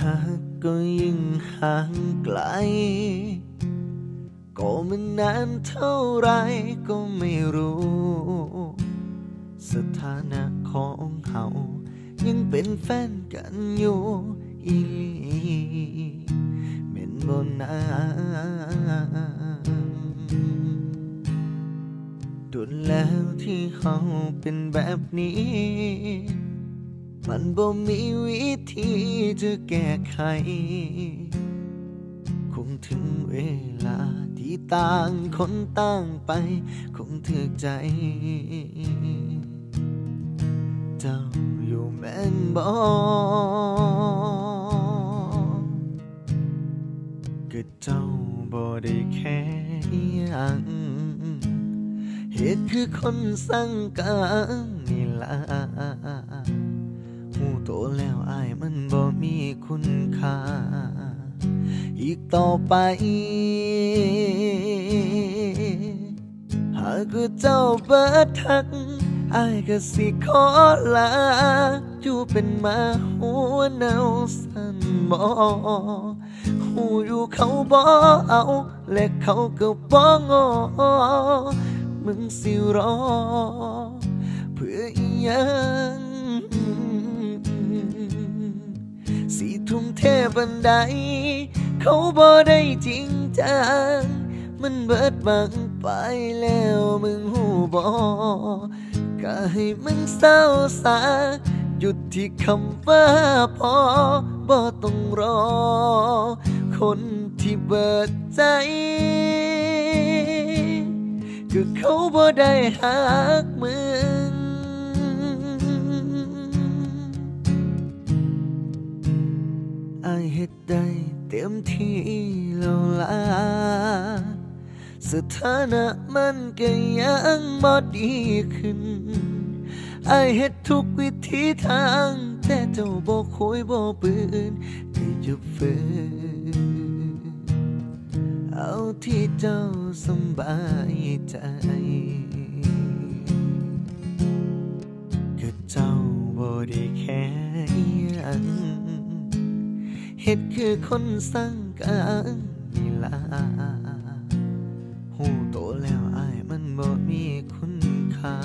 หากก็ยิ่งห่างไกล ก็มันนานเท่าไรก็ไม่รู้ สถานะของเขายังเป็นแฟนกันอยู่อีลีเม็นบนนาดุนแล้วที่เขาเป็นแบบนี้ มันบ่มีวิธีจะแก้ไข คงถึงเวลาที่ต่างคนต่างไป คงถึกใจ เจ้าอยู่แม่นบ่ก็เจ้าบ่ได้แค่ยังเหตุคือคนสั่งการนี่ล่ะ คุณค่า อีกต่อไป หากเจ้าเบิดทักอายก็สิขอลาอยู่เป็นมาหัวเนาสันบอหูอยู่เขาบอเอาและเขาก็บองอมึงสิรอ เพื่ออียัง สิทุ่มเทบันได เขาบ่ได้จริงจัง มันเบิดบังไปแล้วมึงหูบ่ก็ให้มันเศร้าสาหยุดที่คำว่าพอบ่ต้องรอ คนที่เบิดใจคือเขาบ่ได้หักมึง ฮ็ดได้เต็มที่แล้วล่ะสถานะมันก็ยังบ่ดีขึ้นอายเฮ็ดทุกวิธีทาง แต่เจ้าบ่คุยบ่ปืนที่จะฝืนเอาที่เจ้าสบายใจก็เจ้าบ่ได้แค่ยัง เฮ็ดคือคนสั่งการนี่ล่ะหูโตแล้วอายมันบ่มีคุณค่า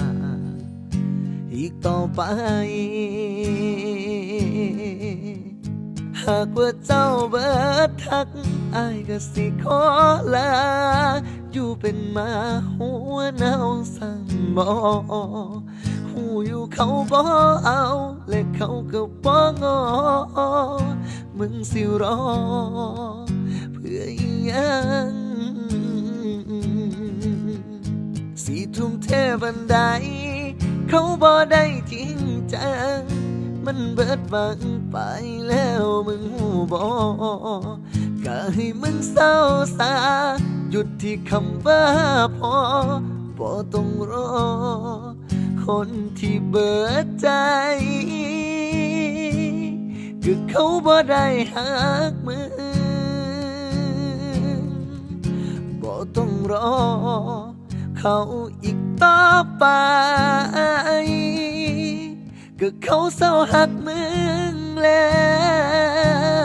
อีกต่อไป หากว่าเจ้าเบิดทักอายก็สิขอลา อยู่เป็นมาหัวเนาวสั่งบอหูอยู่เขาบ่เอา และเขาก็บ่งอ มึงสิรอ เพื่ออยังสิทุ่มเทบันได เขาบ่ได้จริงจัง มันเบิดบังไปแล้วมึงหูบ่ก็ให้มันเศร้าสา หยุดที่คำว่าพอบ่ต้องรอ คนที่เบิดใจ คือเขาบ่ได้หักมือบ่ต้องรอ เขาอีกต่อไป ก็เขาเศร้าหักมึงแล้ว